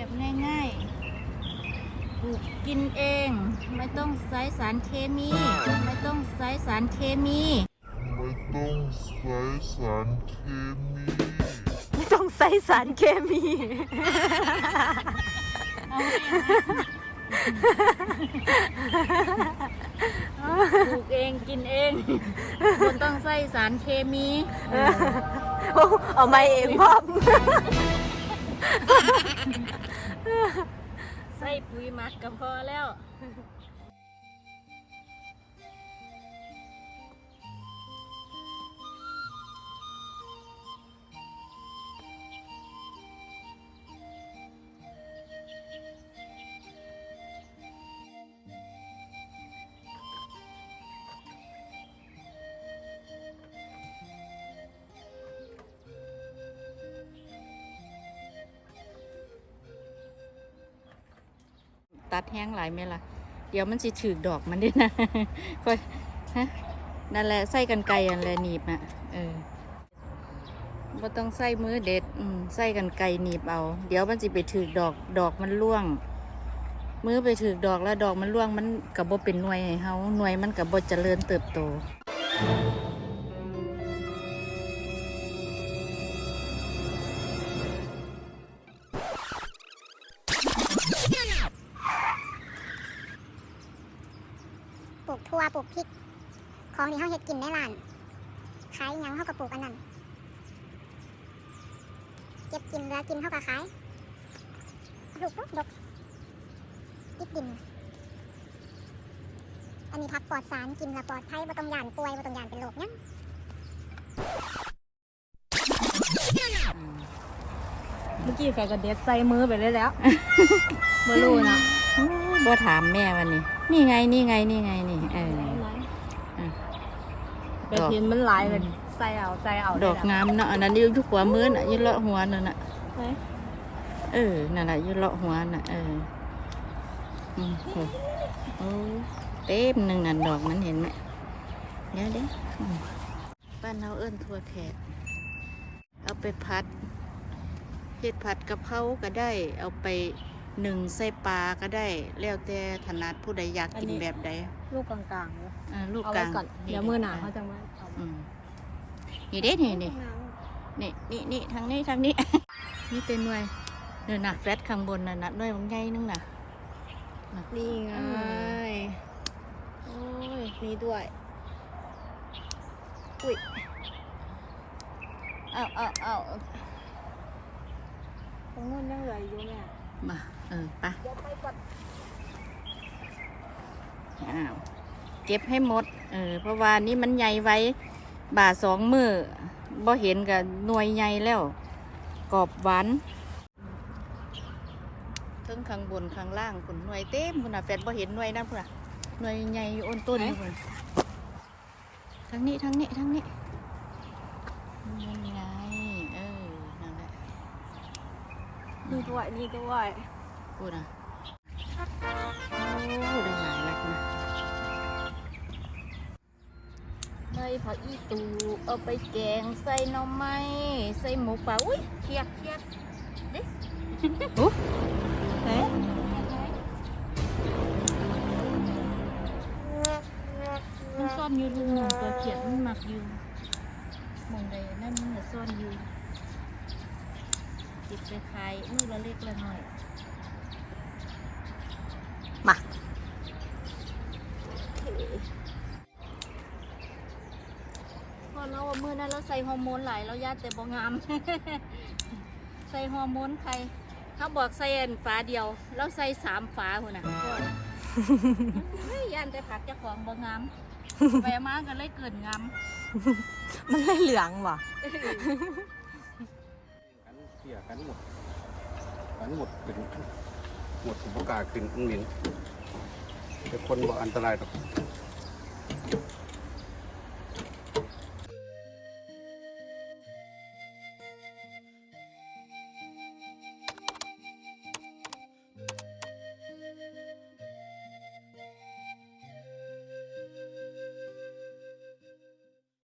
แบบง่ายๆ ปลูกกินเอง ไม่ต้องใช้สารเคมี ไม่ต้องใช้สารเคมี ไม่ต้องใช้สารเคมี ไม่ต้องใส่สารเคมี ปลูกเองกินเองไม่ต้องใช้สารเคมีเอามาเองพ่อม ใส่ปุ๋ยหมักก็พอแล้ว ตัดแห้งหลายไหมล่ะ เดี๋ยวมันสิถือดอกมันด้วยนะค่อยฮะนั่นแหละใส่กันไกรอันแหละหนีบอะเออบ่ต้องใส่มือเด็ดอืมใส่กันไกรหนีบเอา เดี๋ยวมันสิไปถือดอกดอกมันร่วง มือไปถือดอกแล้วดอกมันร่วงมันกับบ่เป็นหน่วยให้เฮาหน่วยมันกับบ่เจริญเติบโต ปลูกทั่วปลูกพริก ของที่เขาเฮ็ดกินในร้านขายหยังเขาก็ปลูกอันนั้นเก็บกินแล้วกินเขาก็ขายลูกดกดกติดดิน อันนี้ผักปลอดสารกินและปลอดภัยบ่ต้องย่านป่วยบ่ต้องย่านเป็นโรคหยังเมื่อกี้แกก็เด็ดใส่มือไปเลยแล้วไม่รู้นะ บ่ถามแม่วันนี้ นี่ไงนี่ไงนี่ไงนี่เอออะแต่เห็นมันหลายเลยใส่เอาใส่เอาดอกงามเนาะอันนั้นอยืนทุกหัวมือน่ะอยืนเลาะหัวนั่นน่ะไหนเออนั่นแหละอยืนเลาะหัวน่ะเอออืมโอ้โอ้เต็มหนึ่งนั่นดอกมันเห็นไหมเดี๋ยวเดี๋ยวอืมบ้านเราเอิ้นทั่วแขกเอาไปพัดเห็ดผัดกะเพราก็ได้ เอาไป หนึ่งใส่ปลาก็ได้ แล้วแต่ถนัดผู้ใดอยากกินแบบใดลูกกลางๆเลยเออลูกเอากไว้ลางก่อนเดี๋ยวมือหนาเขาจะมาเอาอืมนี่เด้นี่นี่นี่นี่นี่ทางนี้ทางนี้ นี่เป็นหน่วยเดินน่ะแฟตข้างบนน่ะนะหน่วยบางใหญ่นึงน่ะนี่ไงเอโอ้ยมีด้วยเอาเอาเอาตรงนู้นยังเหลืออยู่แม่ มา เออไปเดี๋ยวไปก่อนอ้าวเก็บให้หมด เออ เพราะว่านี่มันใหญ่ไว้ บ่าสองมือบ่เห็นกับหน่วยใหญ่แล้ว กรอบหวานทั้งข้างบนข้างล่างคุณหน่วยเต็มคุณน่ะแฟดบ่เห็นหน่วยนะพุ่นน่ะหน่วยใหญ่อยู่อ้นต้นอยู่พุ่นทางนี้ทางนี้ทางนี้นี่ไง เออ นั่นแหละ นี่ด้วยนี่ด้วยพูดนะโอ้ได้หลายแล้วนะใบผักอีตูเอาไปแกงใส่หน่อไม้ใส่หมูป่าอุ้ยเคียดเคียดเด็กเฮ้ยมันซ่อนอยู่ลุงหนึ่งตัวเขียดมันหมักอยู่หมองใดนั่นมันน่ะซ่อนอยู่ จิบไปขายมือละเล็กละน้อยมาพอเราว่ามือนั้นเราใส่ฮอร์โมนหลายเราญาติแต่บ่งาม ใส่ฮอร์โมนใครเขาบอกใส่อันฝาเดียว เราใส่สามฝาหุ่นน่ะเฮ้ยยันแต่ผักเจ้าของบ่งามแวะมาก็เลยเกินงามมันเลยเหลืองว่ะกันเสียกันหมดกันหมดเป็นหมดสุภกาขึ้นมันเหม็นแต่คนบอกอันตรายหรอก